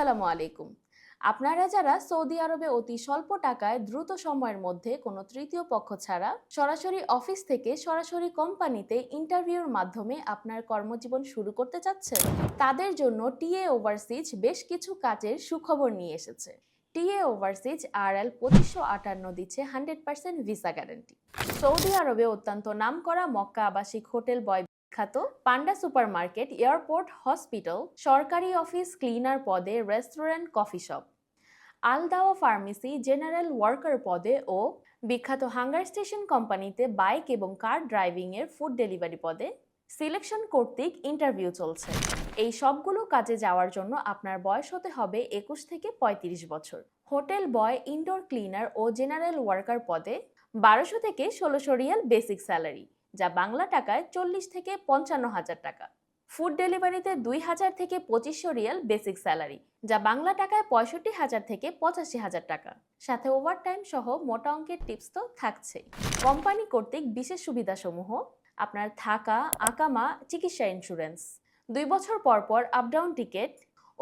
আসসালামু আলাইকুম। আপনারা যারা সৌদি আরবে অতি স্বল্প টাকায় দ্রুত সময়ের মধ্যে কোনো তৃতীয় পক্ষ ছাড়া সরাসরি অফিস থেকে সরাসরি কোম্পানিতে ইন্টারভিউর মাধ্যমে আপনার কর্মজীবন শুরু করতে চাচ্ছেন তাদের জন্য টিএ ওভারসিজ বেশ কিছু কাজের সুখবর নিয়ে এসেছে। টিএ ওভারসিজ আর এল পঁচিশশো আটান্ন দিচ্ছে hundred percent visa guarantee. Saudi আরবে অত্যন্ত নামকরা মক্কা আবাসিক হোটেল বয় বিখ্যাত পান্ডা সুপারমার্কেট, এয়ারপোর্ট হসপিটাল, সরকারি অফিস ক্লিনার পদে, restaurant, coffee shop. Aldawaa pharmacy, general worker পদে ও বিখ্যাত হাঙ্গার স্টেশন কোম্পানিতে বাইক এবং কার ড্রাইভিং এর ফুড ডেলিভারি পদে সিলেকশন কর্তৃক ইন্টারভিউ চলছে। এই সবগুলো কাজে যাওয়ার জন্য আপনার বয়স হতে হবে একুশ থেকে পঁয়ত্রিশ বছর। হোটেল বয়, ইনডোর ক্লিনার ও জেনারেল ওয়ার্কার পদে বারোশো থেকে ষোলোশো রিয়াল বেসিক স্যালারি। যা বাংলা টাকায় চল্লিশ থেকে পঞ্চান্ন হাজার টাকা। ফুড ডেলিভারিতে দুই হাজার থেকে পঁচিশশো রিয়াল বেসিক স্যালারি যা বাংলা টাকায় পঁয়ষট্টি হাজার থেকে পঁচাশি হাজার টাকা। সাথে ওভারটাইম সহ মোটা অঙ্কের টিপস তো থাকছেই। কোম্পানি কর্তৃক বিশেষ সুবিধাসমূহ, আপনার থাকা, আকামা, চিকিৎসা ইন্স্যুরেন্স দুই বছর পর পর আপডাউন টিকিট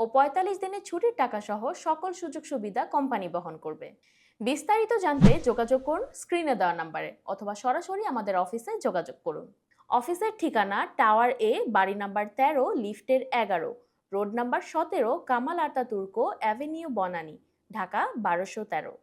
ও পঁয়তাল্লিশ দিনের ছুটির টাকা সহ সকল সুযোগ সুবিধা কোম্পানি বহন করবে। বিস্তারিত জানতে যোগাযোগ করুন স্ক্রিনে দেওয়া নাম্বারে অথবা সরাসরি আমাদের অফিসে যোগাযোগ করুন। অফিসের ঠিকানা টাওয়ার এ, বাড়ি নাম্বার তেরো, লিফটের এগারো, রোড নাম্বার সতেরো, Kemal Ataturk, avenue Banani, Dhaka বারোশো তেরো।